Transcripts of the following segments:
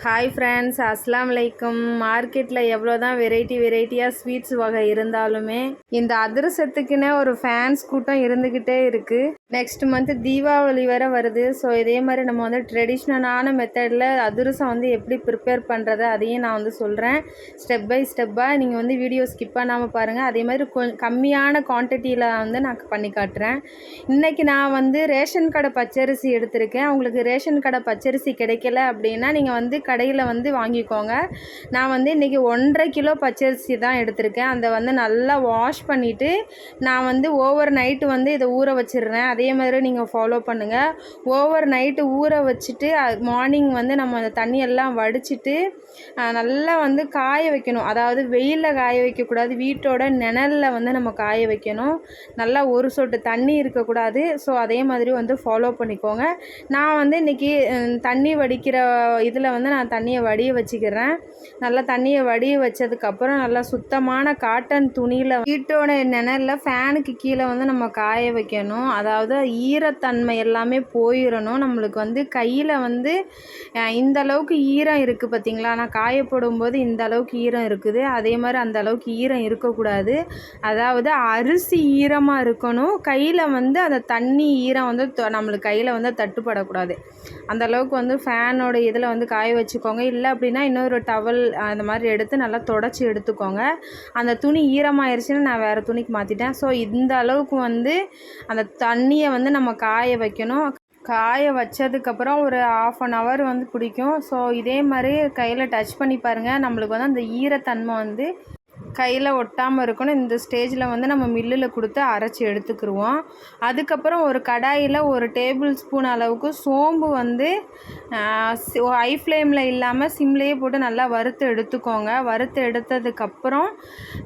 Hi friends அஸ்லாம் வலைக்கும் மார்க்கெட்டில் எவ்வளோ தான் வெரைட்டி வெரைட்டியாக ஸ்வீட்ஸ் வகை இருந்தாலுமே இந்த அதிரசத்துக்குன்னே ஒரு ஃபேன்ஸ் கூட்டம் இருந்துக்கிட்டே இருக்குது நெக்ஸ்ட் மந்த் தீபாவளி வேற வருது. ஸோ இதே மாதிரி நம்ம வந்து ட்ரெடிஷ்னலான மெத்தடில் அதிரசம் வந்து எப்படி ப்ரிப்பேர் பண்ணுறது அதையும் நான் வந்து சொல்கிறேன் ஸ்டெப் பை ஸ்டெப்பாக நீங்கள் வந்து வீடியோ ஸ்கிப் பண்ணாமல் பாருங்கள் அதே மாதிரி கொஞ்சம் கம்மியான குவான்டிட்டியில் வந்து நான் பண்ணி காட்டுறேன். இன்றைக்கி நான் வந்து ரேஷன் கடை பச்சரிசி எடுத்திருக்கேன். உங்களுக்கு ரேஷன் கடை பச்சரிசி கிடைக்கல அப்படின்னா நீங்கள் வந்து கடையில் வந்து வாங்கிக்கோங்க. நான் வந்து இன்றைக்கி ஒன்றரை கிலோ பச்சரிசி தான் எடுத்திருக்கேன். அதை வந்து நல்லா வாஷ் பண்ணிவிட்டு நான் வந்து ஓவர் நைட்டு வந்து இதை ஊற வச்சிடுறேன். அதே மாதிரி நீங்கள் ஃபாலோ பண்ணுங்கள் ஓவர் நைட்டு ஊற வச்சுட்டு மார்னிங் வந்து நம்ம அந்த தண்ணியெல்லாம் வடிச்சிட்டு நல்லா வந்து காய வைக்கணும். அதாவது வெயிலில் காய வைக்கக்கூடாது. வீட்டோட நிழலில் வந்து நம்ம காய வைக்கணும். நல்லா ஒரு சொட்டு தண்ணி இருக்கக்கூடாது. ஸோ அதே மாதிரி வந்து ஃபாலோ பண்ணிக்கோங்க. நான் வந்து இன்றைக்கி தண்ணி வடிக்கிற இதில் வந்து நான் தண்ணியை வடிய வச்சுக்கிறேன். நல்லா தண்ணியை வடிய வச்சதுக்கப்புறம் நல்லா சுத்தமான காட்டன் துணியில் வீட்டோட நிழலில் ஃபேனுக்கு கீழே வந்து நம்ம காய வைக்கணும். அதாவது ஈரத்தன்மை எல்லாமே போயிடணும் நம்மளுக்கு வந்து கையில் வந்து இந்த அளவுக்கு ஈரம் இருக்குது பார்த்தீங்களா நான் காயப்படும் போது இந்த அளவுக்கு ஈரம் இருக்குது. அதே மாதிரி அந்த அளவுக்கு ஈரம் இருக்கக்கூடாது. அதாவது அரிசி ஈரமாக இருக்கணும். கையில் வந்து அந்த தண்ணி ஈரம் வந்து நம்மளுக்கு கையில் வந்து தட்டுப்படக்கூடாது. அந்த அளவுக்கு வந்து ஃபேனோட இதில் வந்து காய வச்சுக்கோங்க. இல்லை அப்படின்னா இன்னொரு டவல் அந்த மாதிரி எடுத்து நல்லா தொடச்சி எடுத்துக்கோங்க. அந்த துணி ஈரமாயிருச்சுன்னு நான் வேறு துணிக்கு மாற்றிட்டேன் ஸோ இந்த அளவுக்கு வந்து அந்த தண்ணி தண்ணியை வந்து நம்ம காய வைக்கணும். காய வச்சதுக்கப்புறம் ஒரு ஆஃப் அன் ஹவர் வந்து பிடிக்கும் ஸோ இதே மாதிரி கையில் டச் பண்ணி பாருங்கள் நம்மளுக்கு வந்து அந்த ஈரத்தன்மை வந்து கையில் ஒட்டாமல் இருக்கணும். இந்த ஸ்டேஜில் வந்து நம்ம மில்லில் கொடுத்து அரைச்சி எடுத்துக்கிருவோம். அதுக்கப்புறம் ஒரு கடாயில் ஒரு டேபிள் ஸ்பூன் அளவுக்கு சோம்பு வந்து ஹை ஃப்ளேமில் இல்லாமல் சிம்லேயே போட்டு நல்லா வறுத்து எடுத்துக்கோங்க. வறுத்து எடுத்ததுக்கப்புறம்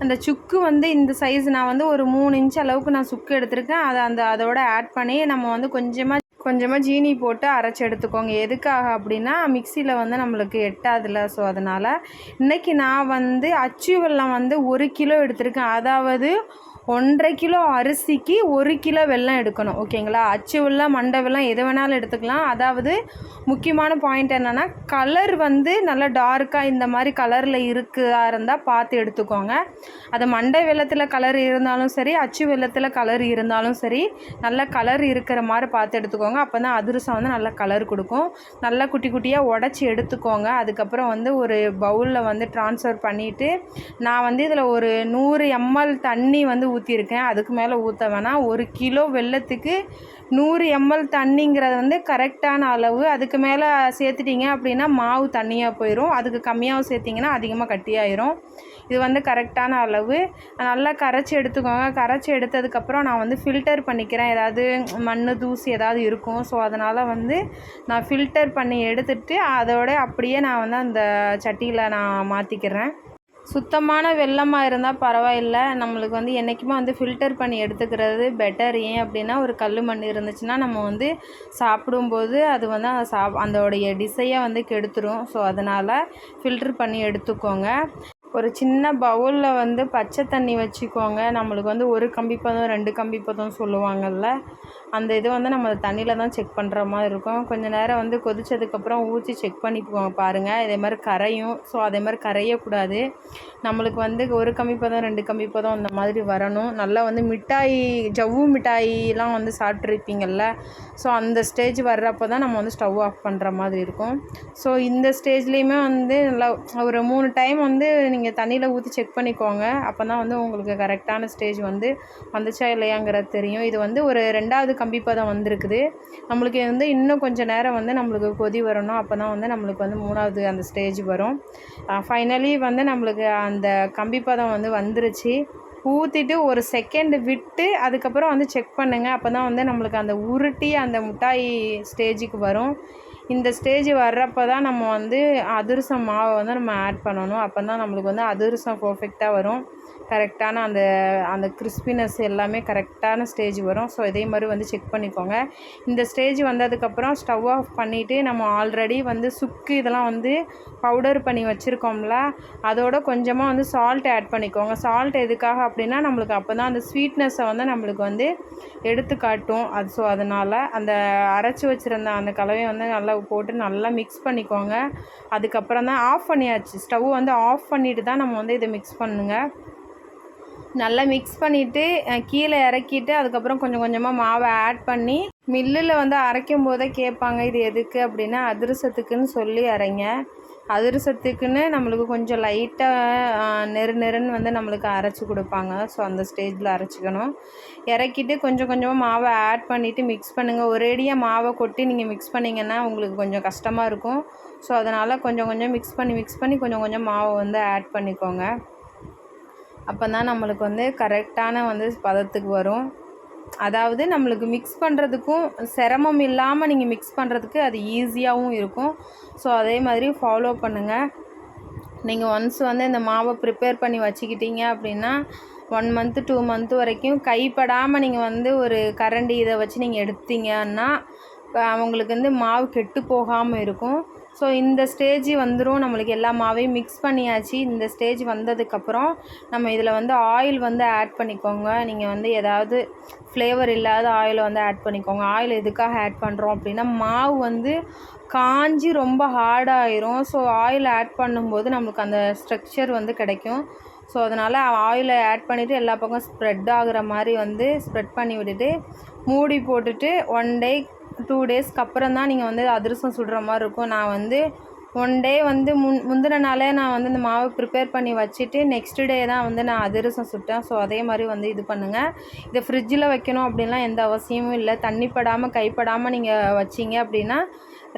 அந்த சுக்கு வந்து இந்த சைஸ் நான் வந்து ஒரு மூணு இன்ச் அளவுக்கு நான் சுக்கு எடுத்திருக்கேன். அதை அந்த அதோட ஆட் பண்ணி நம்ம வந்து கொஞ்சமாக கொஞ்சமாக ஜீனி போட்டு அரைச்சி எடுத்துக்கோங்க. எதுக்காக அப்படின்னா மிக்சியில் வந்து நம்மளுக்கு எட்டாதில்ல. ஸோ அதனால் இன்றைக்கி நான் வந்து அச்சு வெல்லம் வந்து ஒரு கிலோ எடுத்திருக்கேன். அதாவது ஒன்றரை கிலோ அரிசிக்கு ஒரு கிலோ வெள்ளம் எடுக்கணும் ஓகேங்களா? அச்சு வெல்லம் மண்டை எது வேணாலும் எடுத்துக்கலாம். அதாவது முக்கியமான பாயிண்ட் என்னென்னா கலர் வந்து நல்லா டார்க்காக இந்த மாதிரி கலரில் இருக்குதா இருந்தால் பார்த்து எடுத்துக்கோங்க. அது மண்டை வெள்ளத்தில் கலர் இருந்தாலும் சரி அச்சு வெள்ளத்தில் கலர் இருந்தாலும் சரி நல்ல கலர் இருக்கிற மாதிரி பார்த்து எடுத்துக்கோங்க. அப்போ தான் அதிரசம் வந்து நல்ல கலர் கொடுக்கும். நல்லா குட்டி குட்டியாக உடச்சி எடுத்துக்கோங்க. அதுக்கப்புறம் வந்து ஒரு பவுலில் வந்து ட்ரான்ஸ்ஃபர் பண்ணிவிட்டு நான் வந்து இதில் ஒரு நூறு எம்எல் தண்ணி வந்து ஊற்றிருக்கேன் அதுக்கு மேலே ஊற்ற வேணாம். ஒரு கிலோ வெல்லத்துக்கு நூறு எம்எல் தண்ணிங்கிறது வந்து கரெக்டான அளவு. அதுக்கு மேலே சேர்த்துட்டிங்க அப்படின்னா மாவு தண்ணியாக போயிடும் அதுக்கு கம்மியாக சேர்த்திங்கன்னா அதிகமாக கட்டியாயிரும். இது வந்து கரெக்டான அளவு. நல்லா கரைச்சி எடுத்துக்கோங்க. கரைச்சி எடுத்ததுக்கப்புறம் நான் வந்து ஃபில்டர் பண்ணிக்கிறேன். ஏதாவது மண் தூசி ஏதாவது இருக்கும். ஸோ அதனால் வந்து நான் ஃபில்டர் பண்ணி எடுத்துட்டு அதோட அப்படியே நான் வந்து அந்த சட்டியில் நான் மாற்றிக்கிறேன் சுத்தமான வெள்ளமாக இருந்தால் பரவாயில்ல. நம்மளுக்கு வந்து என்றைக்குமே வந்து ஃபில்டர் பண்ணி எடுத்துக்கிறது பெட்டர் ஏன் அப்படின்னா ஒரு கல் மண் இருந்துச்சுன்னா நம்ம வந்து சாப்பிடும்போது அது வந்து அந்த சாப் அதோடைய டிசையை வந்து கெடுத்துரும். ஸோ அதனால் ஃபில்டர் பண்ணி எடுத்துக்கோங்க. ஒரு சின்ன பவுலில் வந்து பச்சை தண்ணி வச்சுக்கோங்க. நம்மளுக்கு வந்து ஒரு கம்பி பதம் ரெண்டு கம்பி பதம் சொல்லுவாங்கல்ல. அந்த இது வந்து நம்ம தண்ணியில் தான் செக் பண்ணுற மாதிரி இருக்கும். கொஞ்சம் நேரம் வந்து கொதித்ததுக்கப்புறம் ஊற்றி செக் பண்ணிக்குவோம் பாருங்கள் இதே மாதிரி கரையும். ஸோ அதே மாதிரி கரையக்கூடாது. நம்மளுக்கு வந்து ஒரு கம்பி பதம் ரெண்டு கம்பி பதம் அந்த மாதிரி வரணும். நல்லா வந்து மிட்டாய் ஜவ்வு மிட்டாயிலாம் வந்து சாப்பிட்ருப்பீங்கள்ல ஸோ அந்த ஸ்டேஜ் வர்றப்போ தான் நம்ம வந்து ஸ்டவ் ஆஃப் பண்ணுற மாதிரி இருக்கும். ஸோ இந்த ஸ்டேஜ்லேயுமே வந்து நல்லா ஒரு மூணு டைம் வந்து நீங்கள் நீங்கள் தண்ணியில் ஊற்றி செக் பண்ணிக்கோங்க. அப்போ தான் வந்து உங்களுக்கு கரெக்டான ஸ்டேஜ் வந்து வந்துச்சா இல்லையாங்கிறது தெரியும். இது வந்து ஒரு ரெண்டாவது கம்பி பதம் வந்திருக்குது. நம்மளுக்கு வந்து இன்னும் கொஞ்சம் நேரம் வந்து நம்மளுக்கு கொதி வரணும். அப்போ தான் வந்து நம்மளுக்கு வந்து மூணாவது அந்த ஸ்டேஜ் வரும். ஃபைனலி வந்து நம்மளுக்கு அந்த கம்பி பதம் வந்து வந்துருச்சு. ஊற்றிட்டு ஒரு செகண்ட் விட்டு அதுக்கப்புறம் வந்து செக் பண்ணுங்கள் அப்போ தான் வந்து நம்மளுக்கு அந்த உருட்டி அந்த மிட்டாய் ஸ்டேஜுக்கு வரும். இந்த ஸ்டேஜ் வர்றப்போ தான் நம்ம வந்து அதிரசம் மாவை வந்து நம்ம ஆட் பண்ணணும். அப்போ தான் நம்மளுக்கு வந்து அதிரசம் பர்ஃபெக்டாக வரும். கரெக்டான அந்த அந்த கிறிஸ்பினஸ் எல்லாமே கரெக்டான ஸ்டேஜ் வரும். ஸோ இதே மாதிரி வந்து செக் பண்ணிக்கோங்க. இந்த ஸ்டேஜ் வந்ததுக்கப்புறம் ஸ்டவ் ஆஃப் பண்ணிவிட்டு நம்ம ஆல்ரெடி வந்து சுக்கு இதெல்லாம் வந்து பவுடர் பண்ணி வச்சுருக்கோம்ல அதோட கொஞ்சமாக வந்து சால்ட் ஆட் பண்ணிக்கோங்க. சால்ட் எதுக்காக அப்படின்னா நம்மளுக்கு அப்போ தான் அந்த ஸ்வீட்னஸை வந்து நம்மளுக்கு வந்து எடுத்து காட்டும். அது ஸோ அதனால் அந்த அரைச்சி வச்சுருந்த அந்த கலவையை வந்து நல்லா போட்டு நல்லா மிக்ஸ் பண்ணிக்கோங்க. அதுக்கப்புறம் தான் ஆஃப் பண்ணியாச்சு. ஸ்டவ் வந்து ஆஃப் பண்ணிட்டு தான் நம்ம வந்து இதை மிக்ஸ் பண்ணுங்கள் நல்லா மிக்ஸ் பண்ணிவிட்டு கீழே இறக்கிட்டு அதுக்கப்புறம் கொஞ்சம் கொஞ்சமாக மாவை ஆட் பண்ணி மில்லில் வந்து அரைக்கும் போதே கேட்பாங்க இது எதுக்கு? அப்படின்னா அதிரசத்துக்குன்னு சொல்லி அரைங்க. அதிரசத்துக்குன்னு நம்மளுக்கு கொஞ்சம் லைட்டாக நெரு நெருன்னு வந்து நம்மளுக்கு அரைச்சி கொடுப்பாங்க. ஸோ அந்த ஸ்டேஜில் அரைச்சிக்கணும். இறக்கிட்டு கொஞ்சம் கொஞ்சமாக மாவை ஆட் பண்ணிவிட்டு மிக்ஸ் பண்ணுங்கள் ஒரேடியாக மாவை கொட்டி நீங்கள் மிக்ஸ் பண்ணிங்கன்னா உங்களுக்கு கொஞ்சம் கஷ்டமாக இருக்கும். ஸோ அதனால் கொஞ்சம் கொஞ்சம் மிக்ஸ் பண்ணி மிக்ஸ் பண்ணி கொஞ்சம் கொஞ்சம் மாவை வந்து ஆட் பண்ணிக்கோங்க. அப்போ தான் நம்மளுக்கு வந்து கரெக்டான வந்து பதத்துக்கு வரும். அதாவது நம்மளுக்கு மிக்ஸ் பண்ணுறதுக்கும் சிரமம் இல்லாமல் நீங்கள் மிக்ஸ் பண்ணுறதுக்கு அது ஈஸியாகவும் இருக்கும். ஸோ அதே மாதிரி ஃபாலோ பண்ணுங்கள் நீங்கள் ஒன்ஸ் வந்து இந்த மாவை ப்ரிப்பேர் பண்ணி வச்சுக்கிட்டீங்க அப்படின்னா ஒன் மந்த்து டூ மந்த்து வரைக்கும் கைப்படாமல் நீங்கள் வந்து ஒரு கரண்டி இதை வச்சு நீங்கள் எடுத்தீங்கன்னா அவங்களுக்கு வந்து மாவு கெட்டு போகாமல் இருக்கும். ஸோ இந்த ஸ்டேஜ் வந்துடும் நம்மளுக்கு எல்லா மாவையும் மிக்ஸ் பண்ணியாச்சு. இந்த ஸ்டேஜ் வந்ததுக்கப்புறம் நம்ம இதில் வந்து ஆயில் வந்து ஆட் பண்ணிக்கோங்க. நீங்கள் வந்து ஏதாவது ஃப்ளேவர் இல்லாத ஆயில் வந்து ஆட் பண்ணிக்கோங்க. ஆயில் எதுக்காக ஆட் பண்ணுறோம் அப்படின்னா மாவு வந்து காஞ்சி ரொம்ப ஹார்டாயிரும் ஸோ ஆயில் ஆட் பண்ணும்போது நம்மளுக்கு அந்த ஸ்ட்ரக்சர் வந்து கிடைக்கும். ஸோ அதனால் ஆயிலை ஆட் பண்ணிவிட்டு எல்லா பக்கம் ஸ்ப்ரெட் ஆகுற மாதிரி வந்து ஸ்ப்ரெட் பண்ணி விட்டுட்டு மூடி போட்டுட்டு ஒன் டே டூ டேஸ்க்கு அப்புறம் தான் நீங்கள் வந்து அதிரசம் சுடுற மாதிரி இருக்கும். நான் வந்து ஒன் டே வந்து முன் முந்தின நாளே நான் வந்து இந்த மாவை ப்ரிப்பேர் பண்ணி வச்சுட்டு நெக்ஸ்ட் டே தான் வந்து நான் அதிரசம் சுட்டேன். ஸோ அதே மாதிரி வந்து இது பண்ணுங்கள் இதை ஃப்ரிட்ஜில் வைக்கணும் அப்படின்லாம் எந்த அவசியமும் இல்லை. தண்ணி படாமல் கைப்படாமல் நீங்கள் வச்சிங்க அப்படின்னா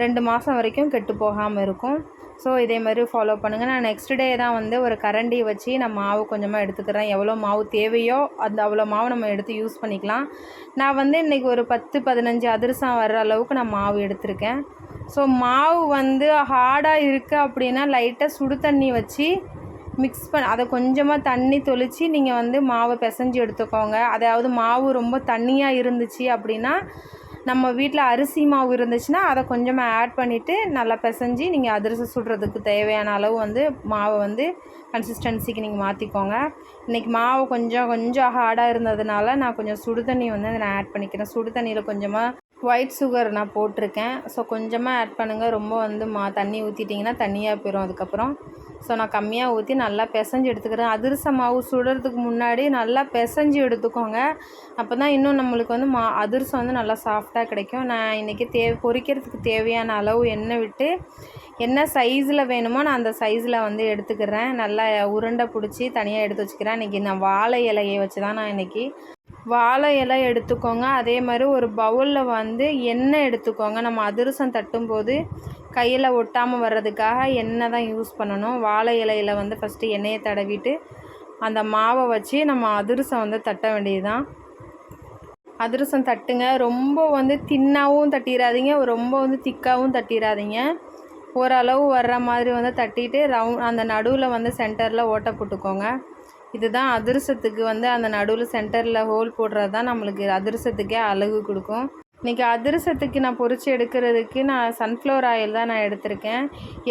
ரெண்டு மாதம் வரைக்கும் கெட்டு போகாமல் இருக்கும். ஸோ இதே மாதிரி ஃபாலோ பண்ணுங்கள் நான் நெக்ஸ்ட் டே தான் வந்து ஒரு கரண்டி வச்சு நான் மாவு கொஞ்சமாக எடுத்துக்கிறேன். எவ்வளோ மாவு தேவையோ அந்த அவ்வளோ மாவு நம்ம எடுத்து யூஸ் பண்ணிக்கலாம். நான் வந்து இன்றைக்கி ஒரு பத்து பதினஞ்சு அதிரசம் வர்ற அளவுக்கு நான் மாவு எடுத்திருக்கேன். ஸோ மாவு வந்து ஹார்டாக இருக்குது அப்படின்னா லைட்டாக சுடு தண்ணி வச்சு மிக்ஸ் பண்ண அதை கொஞ்சமாக தண்ணி தொளித்து நீங்கள் வந்து மாவை பிசைஞ்சு எடுத்துக்கோங்க. அதாவது மாவு ரொம்ப தண்ணியாக இருந்துச்சு அப்படின்னா நம்ம வீட்டில் அரிசி மாவு இருந்துச்சுன்னா அதை கொஞ்சமாக ஆட் பண்ணிவிட்டு நல்லா பிசைஞ்சு நீங்கள் அதிரசம் சுடுறதுக்கு தேவையான அளவு வந்து மாவை வந்து கன்சிஸ்டன்சிக்கு நீங்கள் மாற்றிக்கோங்க இன்றைக்கி மாவு கொஞ்சம் கொஞ்சம் ஹார்டாக இருந்ததுனால நான் கொஞ்சம் சுடு தண்ணி வந்து நான் ஆட் பண்ணிக்கிறேன். சுடு தண்ணியில் கொஞ்சமாக ஒயிட் சுகர் நான் போட்டிருக்கேன். ஸோ கொஞ்சமாக ஆட் பண்ணுங்கள் ரொம்ப வந்து மா தண்ணி ஊற்றிட்டிங்கன்னா தண்ணியாக போயிடும் அதுக்கப்புறம். ஸோ நான் கம்மியாக ஊற்றி நல்லா பிசைஞ்சு எடுத்துக்கிறேன். அதிரச மாவு சுடுறதுக்கு முன்னாடி நல்லா பிசைஞ்சு எடுத்துக்கோங்க. அப்போ தான் இன்னும் நம்மளுக்கு வந்து மா அதிரசம் வந்து நல்லா சாஃப்டாக கிடைக்கும். நான் இன்றைக்கி தே பொரிக்கிறதுக்கு தேவையான அளவு எண்ணெய் விட்டு என்ன சைஸில் வேணுமோ நான் அந்த சைஸில் வந்து எடுத்துக்கிறேன். நல்லா உருண்டை பிடிச்சி தனியாக எடுத்து வச்சுக்கிறேன். இன்றைக்கி நான் வாழை இலையை வச்சு தான் நான் இன்றைக்கி வாழை இலை எடுத்துக்கோங்க. அதே மாதிரி ஒரு பவுலில் வந்து எண்ணெய் எடுத்துக்கோங்க. நம்ம அதிரசம் தட்டும்போது கையில் ஒட்டாமல் வர்றதுக்காக எண்ணெய் தான் யூஸ் பண்ணணும். வாழை இலையில் வந்து ஃபஸ்ட்டு எண்ணெயை தடவிட்டு அந்த மாவை வச்சு நம்ம அதிரசம் வந்து தட்ட வேண்டியது தான் அதிரசம் தட்டுங்க. ரொம்ப வந்து தின்னாகவும் தட்டிடாதீங்க ரொம்ப வந்து திக்காகவும் தட்டிடாதீங்க ஓரளவு வர்ற மாதிரி வந்து தட்டிட்டு ரவுண்ட் அந்த நடுவில் வந்து சென்டரில் ஓட்ட போட்டுக்கோங்க. இதுதான் அதிரசத்துக்கு வந்து அந்த நடுவில் சென்டரில் ஹோல் போடுறது தான் நம்மளுக்கு அதிரசத்துக்கே அழகு கொடுக்கும். இன்றைக்கி அதிரசத்துக்கு நான் பொரித்து எடுக்கிறதுக்கு நான் சன்ஃப்ளவர் ஆயில் தான் நான் எடுத்திருக்கேன்.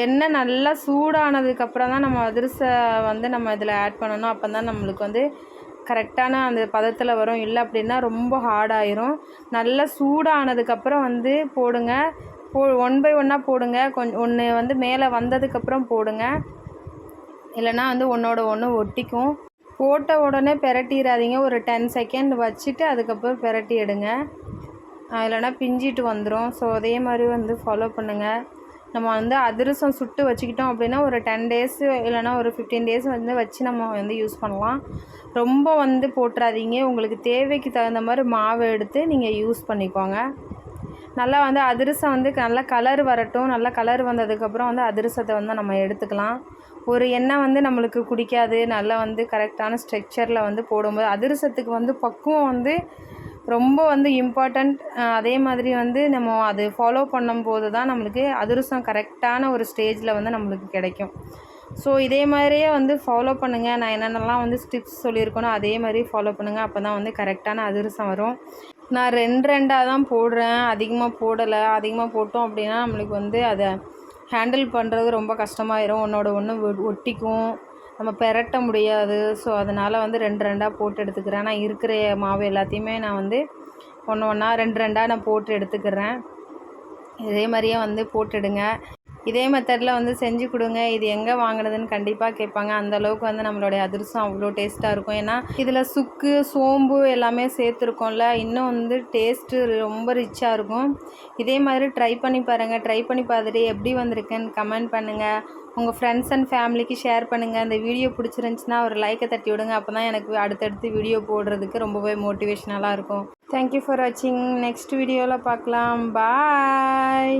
எண்ணெய் நல்லா சூடானதுக்கப்புறம் தான் நம்ம அதிரசம் வந்து நம்ம இதில் ஆட் பண்ணணும். அப்போ தான் நம்மளுக்கு வந்து கரெக்டான அந்த பதத்தில் வரும். இல்லை அப்படின்னா ரொம்ப ஹார்டாயிரும் நல்லா சூடானதுக்கப்புறம் வந்து போடுங்க. போ ஒன் பை ஒன்னாக போடுங்க. கொஞ்சம் ஒன்று வந்து மேலே வந்ததுக்கப்புறம் போடுங்க. இல்லைனா வந்து ஒன்றோட ஒன்று ஒட்டிக்கும். போட்ட உடனே பெரட்டிடாதீங்க ஒரு டென் செகண்ட் வச்சுட்டு அதுக்கப்புறம் பெரட்டி எடுங்க. இல்லைனா பிஞ்சிட்டு வந்துடும் ஸோ அதே மாதிரி வந்து ஃபாலோ பண்ணுங்கள் நம்ம வந்து அதிரசம் சுட்டு வச்சுக்கிட்டோம் அப்படின்னா ஒரு டென் டேஸ் இல்லைனா ஒரு ஃபிஃப்டீன் டேஸ் வந்து வச்சு நம்ம வந்து யூஸ் பண்ணலாம். ரொம்ப வந்து போட்டுறாதீங்க. உங்களுக்கு தேவைக்கு தகுந்த மாதிரி மாவு எடுத்து நீங்கள் யூஸ் பண்ணிக்கோங்க. நல்லா வந்து அதிரசம் வந்து நல்லா கலர் வரட்டும். நல்லா கலர் வந்ததுக்கப்புறம் வந்து அதிரசத்தை வந்து நம்ம எடுத்துக்கலாம். ஒரு எண்ணெய் வந்து நம்மளுக்கு குடிக்காது. நல்லா வந்து கரெக்டான ஸ்ட்ரக்சரில் வந்து போடும்போது அதிரசத்துக்கு வந்து பக்குவம் வந்து ரொம்ப வந்து இம்பார்ட்டண்ட் அதே மாதிரி வந்து நம்ம அது ஃபாலோ பண்ணும்போது தான் நம்மளுக்கு அதிரசம் கரெக்டான ஒரு ஸ்டேஜில் வந்து நம்மளுக்கு கிடைக்கும். ஸோ இதே மாதிரியே வந்து ஃபாலோ பண்ணுங்கள் நான் என்னென்னலாம் வந்து ஸ்டிப்ஸ் சொல்லியிருக்கேனோ அதே மாதிரி ஃபாலோ பண்ணுங்கள் அப்போ தான் வந்து கரெக்டான அதிரசம் வரும். நான் ரெண்டு ரெண்டாக தான் போடுறேன். அதிகமாக போடலை. அதிகமாக போட்டோம் அப்படின்னா நம்மளுக்கு வந்து அதை ஹேண்டில் பண்ணுறது ரொம்ப கஷ்டமாயிரும். ஒன்றோட ஒன்று ஒட்டிக்கும். நம்ம பெரட்ட முடியாது. ஸோ அதனால் வந்து ரெண்டு ரெண்டாக போட்டு எடுத்துக்கிறேன். நான் இருக்கிற மாவு எல்லாத்தையுமே நான் வந்து ஒன்று ஒன்றா ரெண்டு ரெண்டாக நான் போட்டு எடுத்துக்கிறேன். இதே மாதிரியே வந்து போட்டுடுங்க இதே மெத்தடில் வந்து செஞ்சு கொடுங்க. இது எங்கே வாங்கினதுன்னு கண்டிப்பாக கேட்பாங்க. அந்த அளவுக்கு வந்து நம்மளுடைய அதிரசம் அவ்வளோ டேஸ்ட்டாக இருக்கும். ஏன்னா இதில் சுக்கு சோம்பு எல்லாமே சேர்த்துருக்கோம்ல. இன்னும் வந்து டேஸ்ட்டு ரொம்ப ரிச்சாக இருக்கும். இதே மாதிரி ட்ரை பண்ணி பாருங்கள் ட்ரை பண்ணி பார்த்துட்டு எப்படி வந்திருக்குன்னு கமெண்ட் பண்ணுங்கள் உங்கள் ஃப்ரெண்ட்ஸ் அண்ட் ஃபேமிலிக்கு ஷேர் பண்ணுங்கள் அந்த வீடியோ பிடிச்சிருந்துச்சின்னா ஒரு லைக்கை தட்டி விடுங்க. அப்போ தான் எனக்கு அடுத்தடுத்து வீடியோ போடுறதுக்கு ரொம்பவே மோட்டிவேஷ்னலாக இருக்கும். தேங்க்யூ ஃபார் வாட்சிங் நெக்ஸ்ட் வீடியோவில் பார்க்கலாம். பாய்